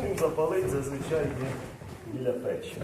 Чим запалить зазвичай є біля печі.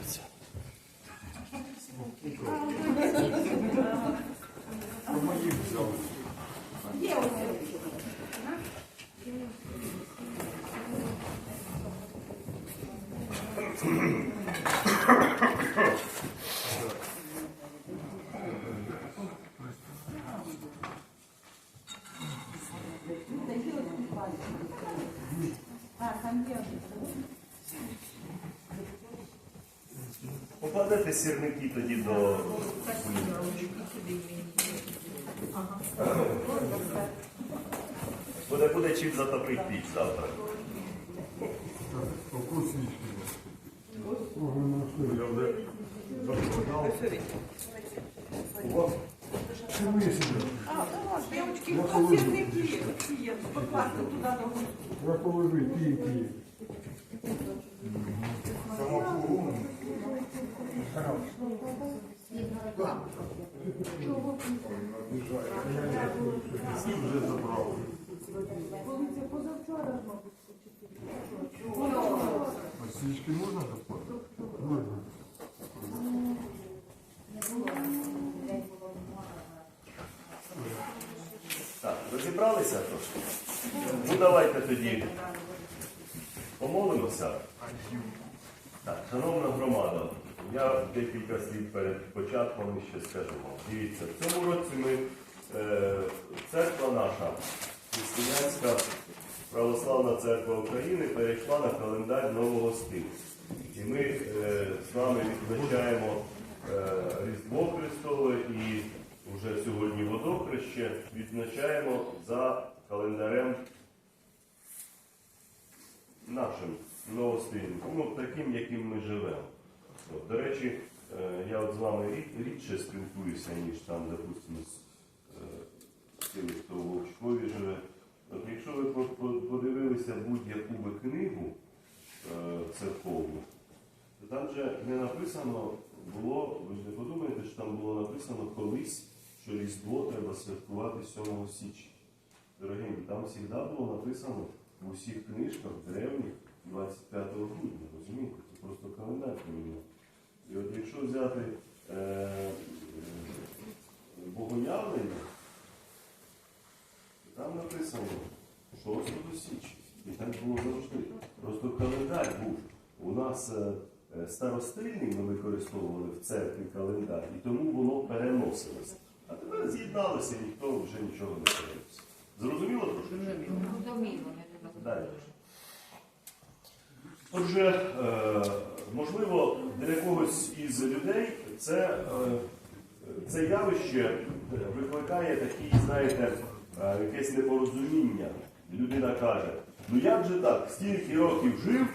Сірники тоді до буде, буде чим затопити піч завтра. Покласти туди Я положи, пій, пій. Вже забрав. А свічки можна запалити? Можна. Так, розібралися трошки? Ну давайте тоді помолимося. Так, шановна громада, я декілька слів перед початком ще скажу вам. Дивіться, в цьому році ми, е, церква наша, Християнська Православна церква України, перейшла на календар нового стилю. І ми е, з вами відзначаємо е, Різдво Христове і вже сьогодні водохреще відзначаємо за календарем нашим новостильним, ну, таким, яким ми живемо. От, до речі, е, я от з вами рід- рідше спілкуюся, ніж там, допустимо, з е, тими, хто в Вовчкові живе. От якщо ви по- по- подивилися будь-яку би книгу е, церковну, то там же не написано було, ви ж не подумаєте, що там було написано колись, що Різдво треба святкувати 7 січня. Дорогенькі, там завжди було написано в усіх книжках древніх 25 грудня, розумієте? Це просто календар поміняв. І от якщо взяти е, е, богоявлення, там написано 6 січня. І так було завжди. Просто календар був. У нас е, е, старостильний ми використовували в церкві календар, і тому воно переносилося. А тепер з'єдналося, і ніхто вже нічого не переносить. Зрозуміло трошки? Зрозуміло, Далі. Отже, е, можливо, для когось із людей це, е, це явище викликає такий, знаєте, е, якесь непорозуміння. Людина каже, ну як же так, стільки років жив,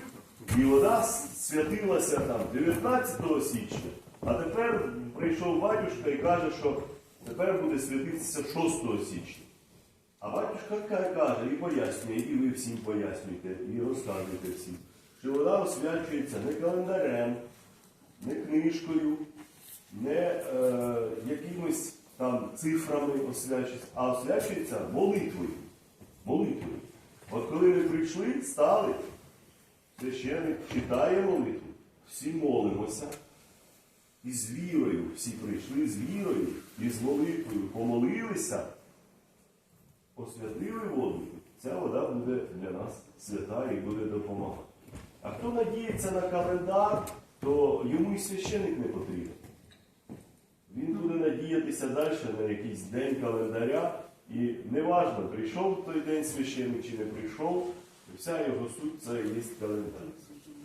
і вода святилася там 19 січня, а тепер прийшов батюшка і каже, що тепер буде святитися 6 січня. А батюшка каже і пояснює, і ви всім пояснюєте, і розказуєте всім, що вона освячується не календарем, не книжкою, не е, якимись там цифрами освячується, а освячується молитвою. Молитвою. От коли ми прийшли, стали, священник читає молитву, всі молимося. І з вірою всі прийшли з вірою і з молитвою помолилися освятили воду, ця вода буде для нас свята і буде допомагати. А хто надіється на календар, то йому і священик не потрібен. Він буде надіятися далі на якийсь день календаря, і неважно, прийшов той день священик чи не прийшов, вся його суть це є календар.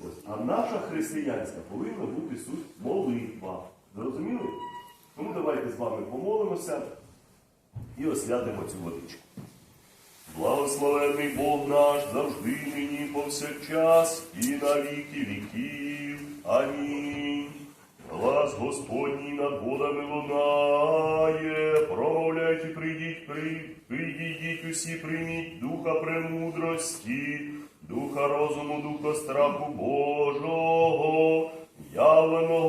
Ось. А наша християнська повинна бути суть молитва. Зрозуміли? Тому давайте з вами помолимося і освятимо цю водичку. Благословенний Бог наш завжди нині повсякчас і на віки віків. Амінь. Глас Господній над водами лунає, промовляйте, прийдіть, при, прийдіть усі, прийміть духа премудрості, духа розуму, духа страху Божого, явленого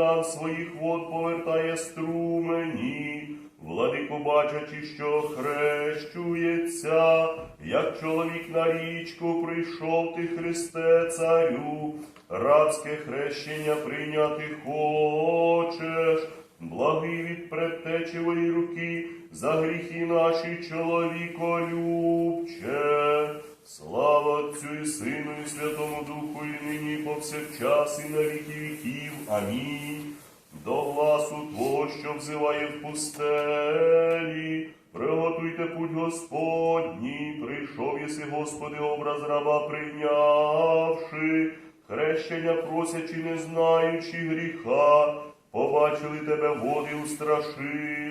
розділяється своїх вод, повертає струмені. Владико, бачачи, що хрещується, як чоловік на річку прийшов ти, Христе, царю, рабське хрещення прийняти хочеш, благий від предтечевої руки, за гріхи наші чоловіколюбче. Слава Отцю і Сину, і Святому Духу, і нині, і повсякчас, і на віки віків. Амінь. До гласу Твого, що взиває в пустелі, приготуйте путь Господній, прийшов єси, Господи, образ раба прийнявши, хрещення просячи, не знаючи гріха, побачили тебе води, устрашилися.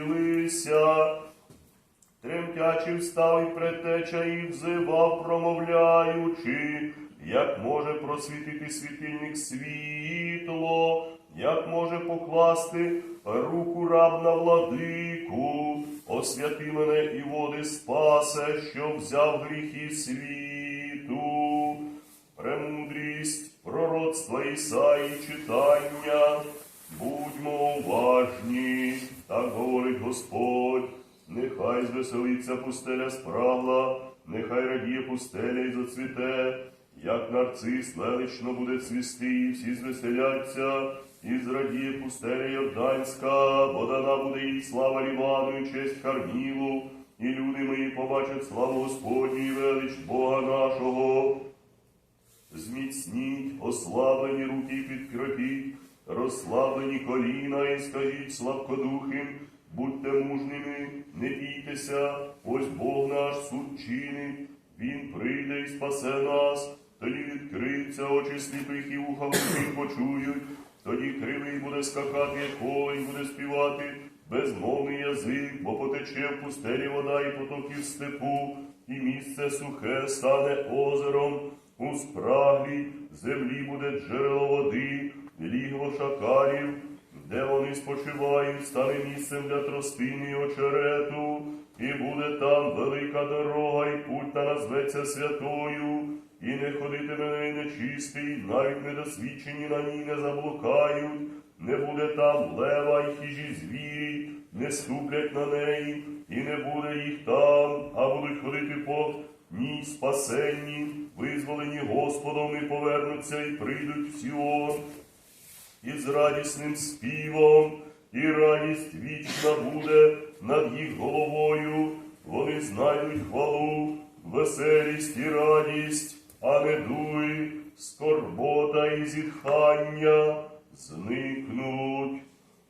Тремтячи встав і предтеча і взивав, промовляючи, як може просвітити світильник світло, як може покласти руку раб на владику, освяти мене і води спасе, що взяв гріхи світу. Премудрість пророцтва Ісаї читання, будьмо уважні, так говорить Господь. Нехай звеселиться пустеля спрагла, нехай радіє пустеля і зацвіте, як нарцис велично буде цвісти, і всі звеселяться, і зрадіє пустеля Йорданська, бо дана буде їй слава Лівану і честь Хармілу, і люди мої побачать славу Господню і велич Бога нашого. Зміцніть ослаблені руки підкропіть, розслаблені коліна і скажіть слабкодухим, будьте мужніми, не бійтеся, ось Бог наш суд чинить, Він прийде і спасе нас, тоді відкриються очі сліпих і вуха глухих почують, тоді кривий буде скакати, як олень буде співати, безмовний язик, бо потече в пустелі вода і потоки в степу, і місце сухе стане озером. У спраглій землі буде джерело води, лігво шакалів, де вони спочивають, стане місцем для тростини й очерету, і буде там велика дорога, і путь та назветься святою, і не ходитиме неї нечистий, навіть недосвідчені на ній не заблукають, не буде там лева й хижі звірі, не ступлять на неї, і не буде їх там, а будуть ходити по ній спасенні, визволені Господом і повернуться і прийдуть в Сіон. І з радісним співом, і радість вічна буде над їх головою. Вони знайдуть хвалу, веселість і радість, а не дуй, скорбота і зітхання зникнуть.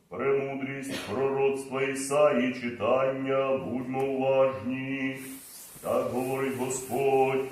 Премудрість пророцтва Ісаї читання, будьмо уважні. Так говорить Господь.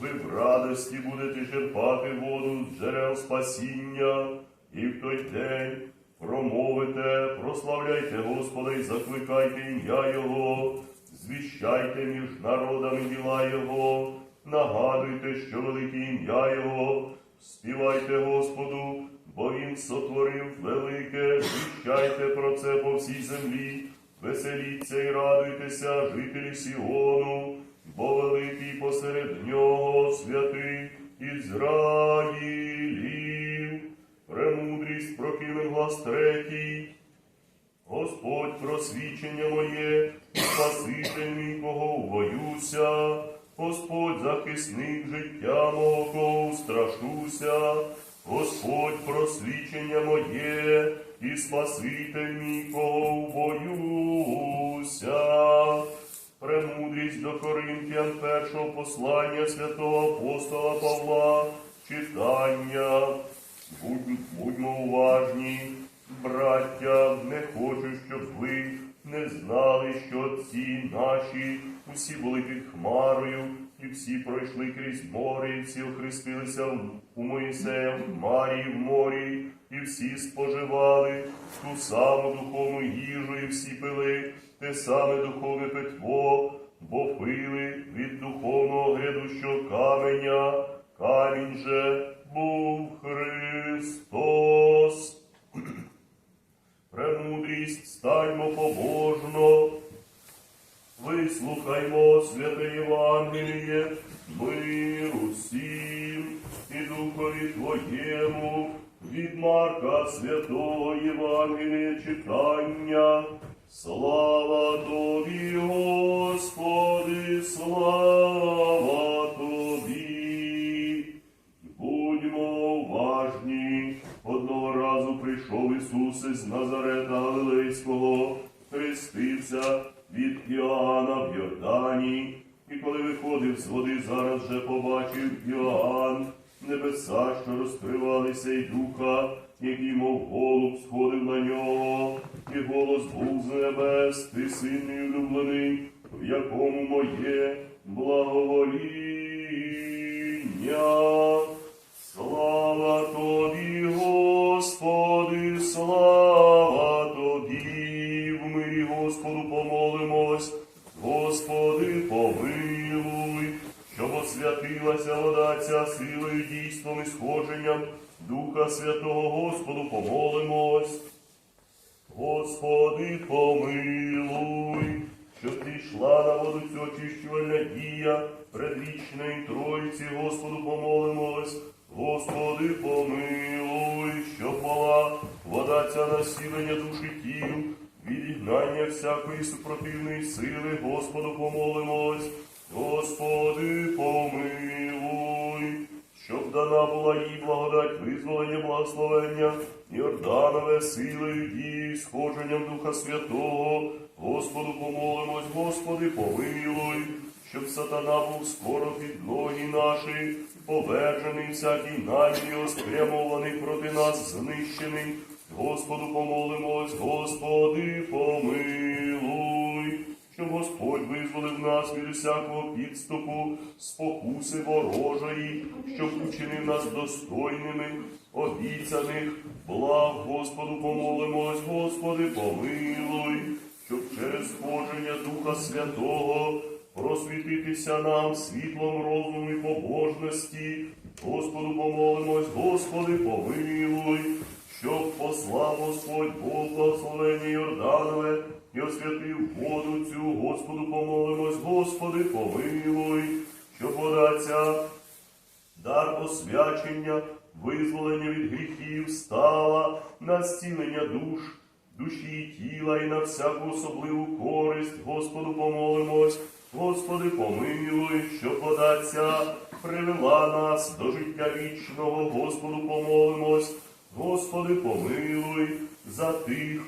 Ви в радості будете черпати воду з джерел спасіння, і в той день промовите, прославляйте Господа і закликайте ім'я Його, звіщайте між народами діла Його, нагадуйте, що велике ім'я Його, співайте Господу, бо Він сотворив велике, звіщайте про це по всій землі, веселіться і радуйтеся, жителі Сіону, бо великий посеред нього святий Ізраїлів. Премудрість прокинув глас третій. Господь просвічення моє, Спаситель мій, кого боюся, Господь захисник життя мого, кого страшуся, Господь просвічення моє, і Спаситель мій, кого боюся. Премудрість до Коринтян першого послання святого апостола Павла, читання. Будь, будьмо уважні, браття, не хочу, щоб ви не знали, що отці наші усі були під хмарою, і всі пройшли крізь море, і всі охрестилися у Моїсея в хмарі в морі, і всі споживали ту саму духовну їжу, і всі пили те саме духовне питво, бо пили від духовного грядущого каменя, камінь же був Христос. Премудрість, стаймо побожно, вислухаймо святе Євангеліє, миру всім і духові Твоєму, від Марка святого Євангелія читання. Слава Тобі, Господи, слава Тобі. Будьмо уважні. Одного разу прийшов Ісус із Назарета Галилейського, хрестився від Іоанна в Йордані. І коли виходив з води, зараз же побачив Іоанн, небеса, що розкривалися, і духа, який, мов голуб, сходив на нього, і голос був з небес, ти син мій улюблений, в якому моє благовоління. Слава тобі, Господи, слава тобі, в мирі Господу помолимось, Господи, помилуй, щоб освятилася вода ця силою, дійством і сходженням Духа Святого Господу помолимось. Господи, помилуй, щоб ти йшла на воду цю очищувальна дія, предвічної Троїці, Господу помолимось. Господи, помилуй, щоб була вода ця насілення душі тіл, відігнання всякої супротивної сили, Господу помолимось. Господи, помилуй, щоб дана була їй благодать визволення благословення, Йорданове силою дії, сходженням Духа Святого, Господу помолимось, Господи, помилуй, щоб сатана був скоро під ноги наші, повержений всякий намір спрямований проти нас, знищений. Господу помолимось, Господи, помилуй щоб Господь визволив нас від усякого підступу, спокуси ворожої, щоб учинив нас достойними, обіцяних, благ Господу помолимось, Господи, помилуй, щоб через сходження Духа Святого просвітитися нам світлом розуму і побожності. Господу помолимось, Господи, помилуй, щоб послав Господь Бог благословення Йорданове і освятив воду цю, Господу помолимось, Господи, помилуй, щоб вода ця, дар освячення, визволення від гріхів стала на зцілення душ, душі і тіла і на всяку особливу користь, Господу помолимось, Господи, помилуй, щоб вода ця привела нас до життя вічного, Господу помолимось, Господи, помилуй за тих,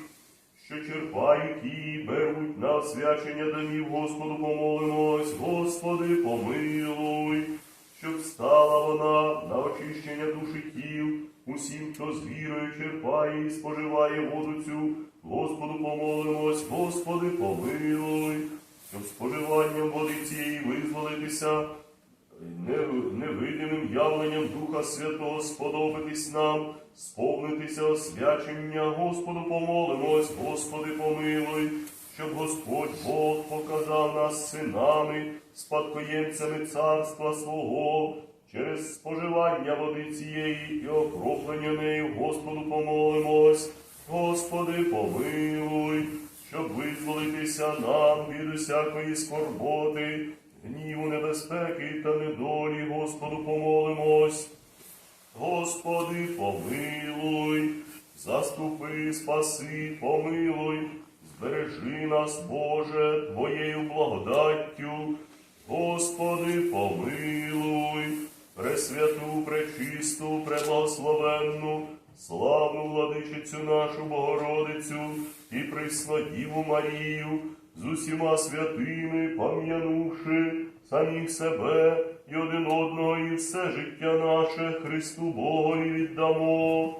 що черпають і беруть на освячення домів, Господу помолимось, Господи, помилуй, щоб стала вона на очищення душі тіл, усім, хто з вірою черпає і споживає воду цю, Господу помолимось, Господи, помилуй, щоб споживанням води цієї визволитися невидимим явленням Духа Святого сподобатись нам, сповнитися освячення, Господу помолимось, Господи помилуй, щоб Господь Бог показав нас синами, спадкоємцями царства свого, через споживання води цієї і окроплення нею, Господу помолимось, Господи помилуй, щоб визволитися нам від усякої скорботи, гніву, небезпеки та недолі, Господу помолимось. Господи, помилуй, заступи, спаси, помилуй, збережи нас, Боже, Твоєю благодаттю. Господи, помилуй, пресвяту, пречисту, преблагословенну, славну владичицю нашу Богородицю і Преснодіву Марію, з усіма святими пом'янувши самих себе і один одного, і все життя наше Христу Богові віддамо.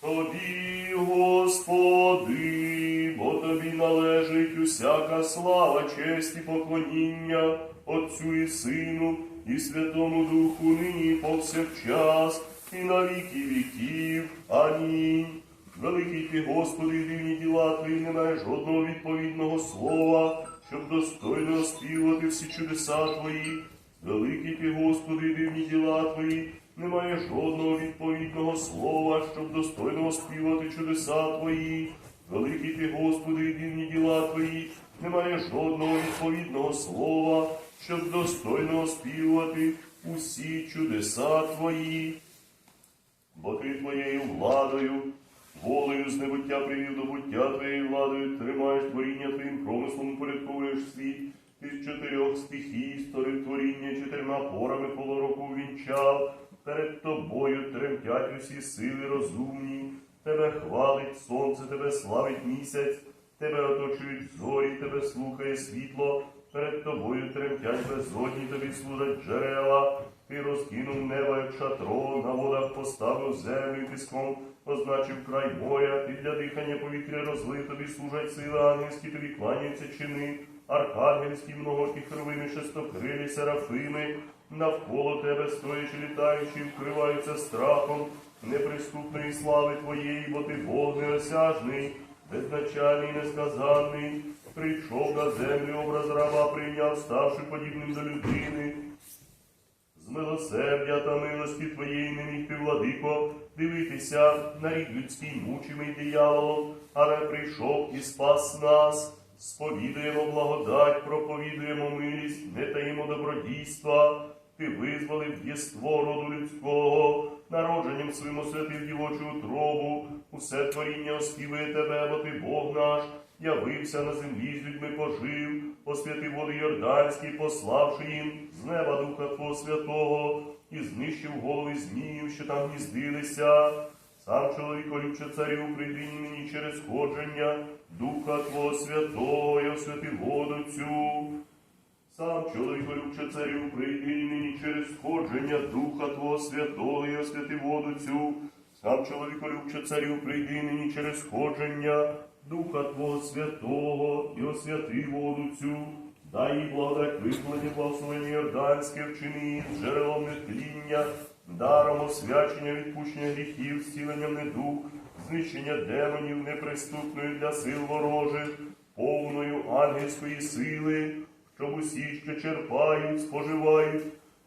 Тобі, Господи, бо тобі належить усяка слава, честь і поклоніння Отцю і Сину, і Святому Духу нині повсякчас, і на віки віків. Амінь. Великий ти, Господи, дивні діла Твої, немає жодного відповідного слова, щоб достойно оспівати всі чудеса Твої. Великий ти, Господи, дивні діла Твої, немає жодного відповідного слова, щоб достойно оспівати чудеса Твої. великий ти, Господи, дивні діла Твої, немає жодного відповідного слова, щоб достойно оспівувати усі чудеса Твої. Бо ти твоєю владою, волею з небуття привів до буття твоєю владою, тримаєш творіння твоїм промислом, упорядковуєш світ, ти з чотирьох стихій створив творіння, чотирма порами полуроку вінчав, перед тобою тремтять усі сили розумні, тебе хвалить сонце, тебе славить місяць, тебе оточують зорі, тебе слухає світло, перед тобою тремтять безодні, тобі служать джерела. Ти розкинув небо, як шатро, на водах поставив землю піском, позначив край моря, ти для дихання повітря розлив, тобі служать сили ангельські, тобі кланяються чини, архангельські, многокі хровини, шестокрилі, серафими, навколо тебе стоячи літаючи, вкриваються страхом неприступної слави твоєї, бо ти Бог неосяжний, безначальний, несказанний, прийшов на землю, образ раба прийняв, ставши подібним до людини. Милосердя та милості твоєї не міг ти, владико, дивитися на рід людський мучимий дияволом, але прийшов і спас нас. Сповідуємо благодать, проповідуємо милість, не таїмо добродійства. Ти визволив єство роду людського, народженням своїм освятив дівочу утробу, усе творіння оспівує тебе, бо ти Бог наш, явився на землі, з людьми пожив, освятив води Йорданські, пославши їм з неба Духа Твого Святого, і знищив голови зміїв, що там гніздилися. Сам чоловіколюбче царю, прийди мені через ходження Духа Твого Святого, і освяти воду цю. Сам чоловіколюбче царю, прийди нині через сходження Духа Твого Святого і освяти воду цю. Сам чоловіколюбче царю, прийди нині через сходження Духа Твого Святого і освяти воду цю. Дай їй благодать визволення благословення Йорданське вчини, джерелом нетління, даром освячення, відпущення гріхів, зціленням недух, знищення демонів неприступною для сил ворожих, повною ангельської сили, щоб усі, що черпають, споживають,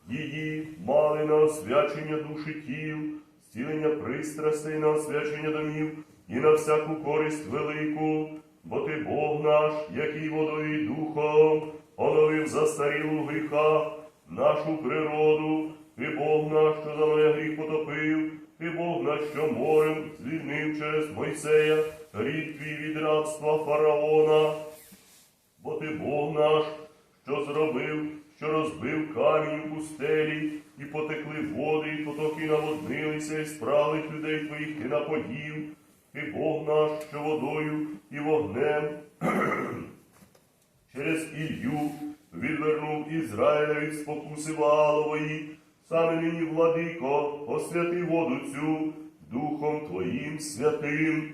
її мали на освячення душі тіл, зцілення пристрастей на освячення домів і на всяку користь велику, бо ти Бог наш, який водою і духом оновив застарілу в гріхах нашу природу, ти Бог наш, що за мене гріх потопив, ти Бог наш, що морем звільнив через Мойсея, рід твій від рабства фараона. Бо ти Бог наш, що зробив, що розбив камінь у пустелі, і потекли води, і потоки наводнилися, і справить людей твоїх ти напоїв. Ти Бог наш, що водою і вогнем через Ілью відвернув Ізраїля від спокуси Ваалової, саме нині, владико, освяти воду цю Духом Твоїм святим.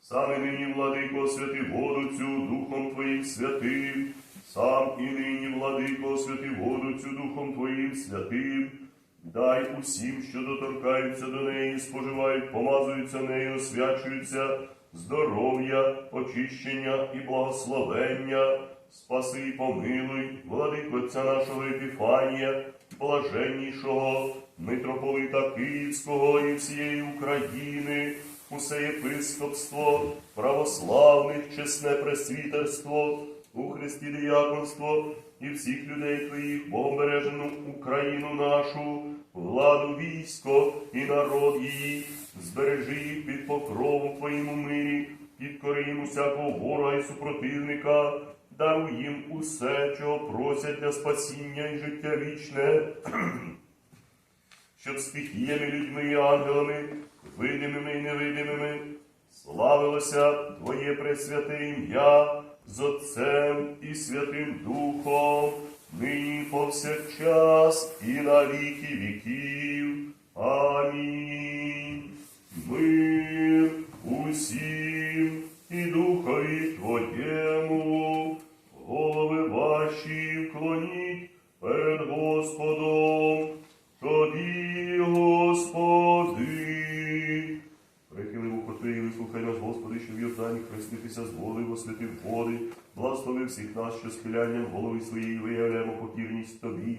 Саме нині, владико, освяти воду цю Духом Твоїм святим, сам і нині, владико, освяти воду цю Духом Твоїм святим. Дай усім, що доторкаються до неї, споживають, помазуються нею, освячуються, здоров'я, очищення і благословення, спаси і помилуй, владико Отця нашого Епіфанія, блаженнішого, митрополита Київського і всієї України, усе єпископство, православних, чесне пресвітерство, у Христі діяконство і всіх людей твоїх, Богобережену Україну нашу, владу військо і народ її, збережи під покровом Твоїм у мирі, підкори їм усякого ворога і супротивника, даруй їм усе, чого просять для спасіння і життя вічне. Щоб стихіями, людьми і ангелами, видимими і невидимими, славилося Твоє пресвяте ім'я з Отцем і Святим Духом, нині повсякчас і на віки віків. Амінь. Мир усім і духові Твоєму, голови ваші вклоніть перед Господом. Тобі, Господи, прихили вухо і вислухай нас, Господи, що в Йордані хреститися з води, освятив води, благослови всіх нас, що схилянням голови своєї виявляємо покірність Тобі.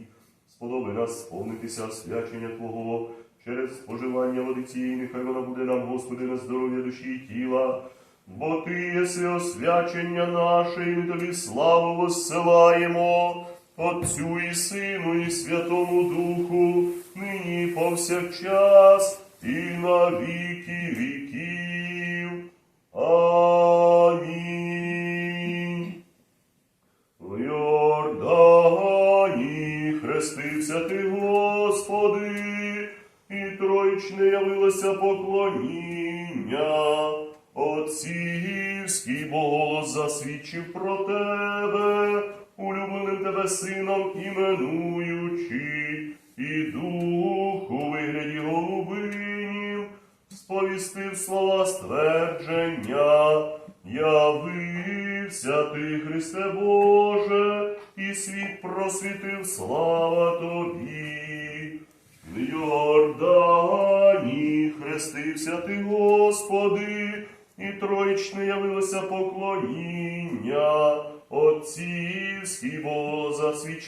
Сподоби нас сповнитися освячення Твого, через споживання води цієї, нехай вона буде нам, Господи, на здоров'я душі і тіла. Бо Ти єси освячення наше, і ми тобі славу воссилаємо, Отцю і Сину, і Святому Духу, нині повсякчас, і на віки віків. Амінь. Голос засвідчив про тебе, улюбленим тебе сином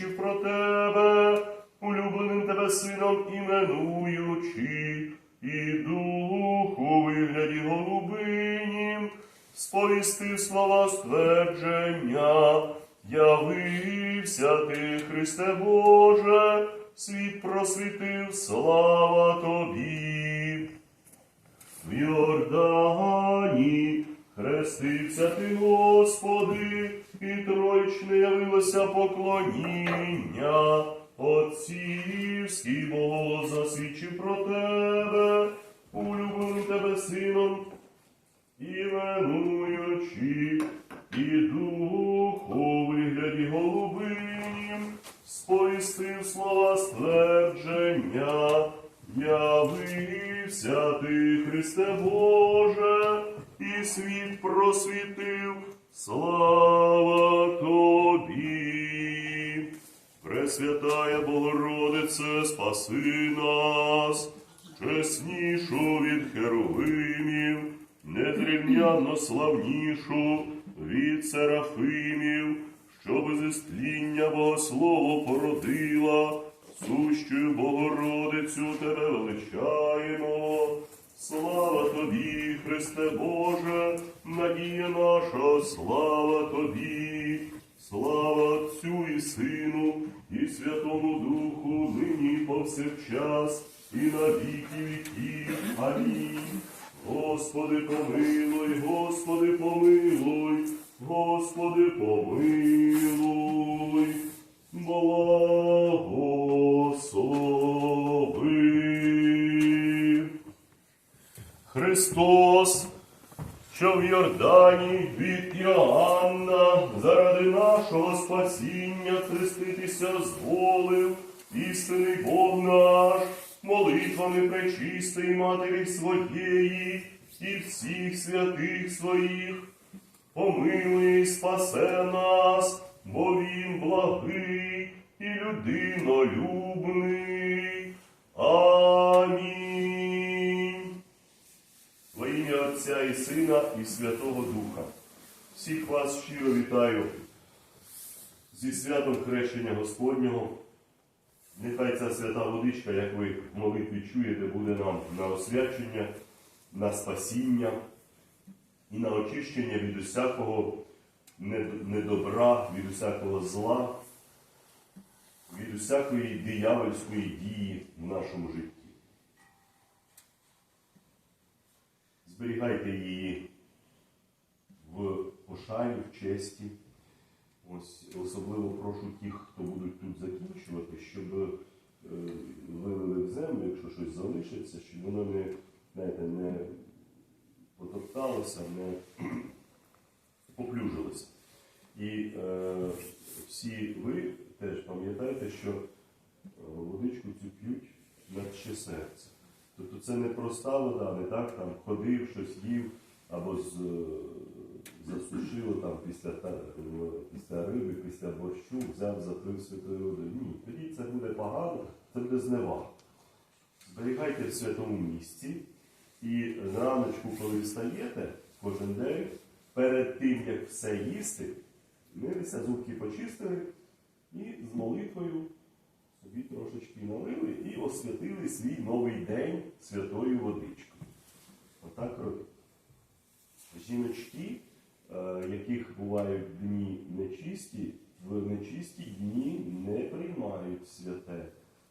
засвідчив про тебе, улюбленим тебе сином іменуючи, і дух у вигляді голубинім сповістив слова ствердження, явився ти, Христе Боже, світ просвітив, слава тобі. В Йордані хрестився ти, Господи, і троїчне явилося поклоніння. Отцівський Бог засвідчив про тебе, улюбленим тебе сином, і дух у вигляді голубинім сповістив слова ствердження, явився ти, Христе Боже, і світ просвітив, слава тобі. Пресвятая Богородице, спаси нас, чеснішу від херовимів, незрівнянно славнішу від серафимів, що без істління Богослово породила, сущою Богородицю тебе величаємо. Слава тобі, Христе Боже, надія наша, слава тобі, слава Отцю і Сину, і Святому Духу, нині повсякчас, і на віки віків. Амінь. Господи, помилуй, Господи, помилуй, Господи, помилуй, благослови. Христос, що в Йордані від Іоанна заради нашого спасіння хреститися зволив, істинний Бог наш, молитвами пречистої Матері своєї і всіх святих своїх, помилуй і спасе нас, бо Він благий і людинолюбний. Амінь. Во ім'я Отця і Сина і Святого Духа. Всіх вас щиро вітаю зі святом хрещення Господнього. Нехай ця свята водичка, як ви в молитві чуєте, буде нам на освячення, на спасіння і на очищення від усякого недобра, від усякого зла, від усякої диявольської дії в нашому житті. Зберігайте її в пошані, в честі. Ось особливо прошу тих, хто будуть тут закінчувати, щоб е, вилили в землю, якщо щось залишиться, щоб воно не, знаєте, не потопталося, не поплюжилося. І е, всі ви теж пам'ятаєте, що е, водичку цю п'ють наче серце. Тобто це не проста вода, не так там ходив, щось їв або з, е, засушило там після, після риби, після борщу, взяв запив святої води. Ні, тоді це буде погано, це буде зневага. Зберігайте в святому місці і раночку, коли встаєте кожен день, перед тим, як все їсти, милися, зубки почистили і з молитвою собі трошечки налили і освятили свій новий день святою водичкою. Отак робить. Жіночки, е, яких бувають дні нечисті, в нечисті дні не приймають святе,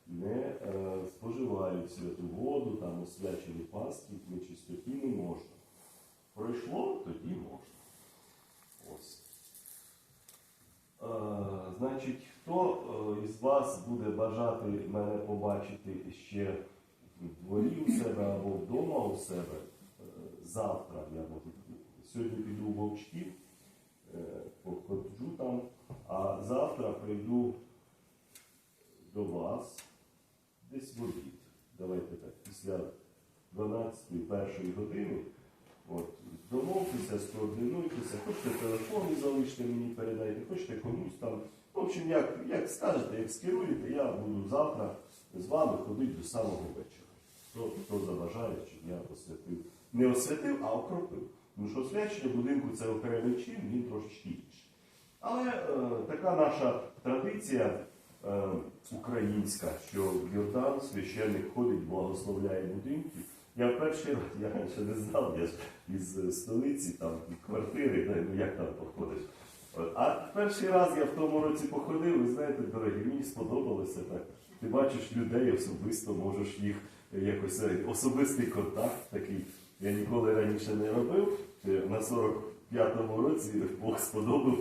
не е, споживають святу воду, там освячені пастки, нечистоті не можна. Пройшло, тоді можна. Ось. Е, значить, хто е, із вас буде бажати мене побачити ще в дворі у себе або вдома у себе, е, завтра я можу. Сьогодні піду в Вовчків, е, походжу там, а завтра прийду до вас десь в обід. Давайте так, після 12-ї першої години. От, домовтеся, скоординуйтеся, хочете телефон залиште мені, передайте, хочете комусь там. В общем, як, як скажете, як скеруєте, я буду завтра з вами ходити до самого вечора. Хто, хто забажає, щоб я освятив. Не освятив, а окропив. Тому що освячення будинку це окремий чин, він трошечки інший. Але е, така наша традиція е, українська, що Йордан священник ходить, благословляє будинки. Я перший раз, я раніше не знав, я ж із е, столиці, там, квартири, ну як там походиш. От. А перший раз я в тому році походив, ви знаєте, дорогі, мені сподобалося так. Ти бачиш людей особисто, можеш їх якось е, особистий контакт такий. Я ніколи раніше не робив. Е, На 45-му році Бог сподобав,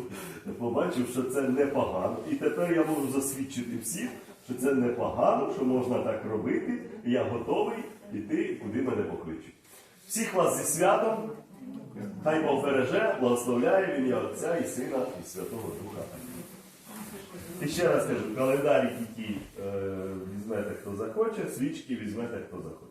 побачив, що це непогано. І тепер я можу засвідчити всіх, що це непогано, що можна так робити. Я готовий йти, куди мене покличуть. Всіх вас зі святом. Хай Бог благословляє в ім'я Отця і Сина і Святого Духа. І ще раз кажу, календарі тільки е, візьмете, хто захоче, свічки візьмете, хто захоче.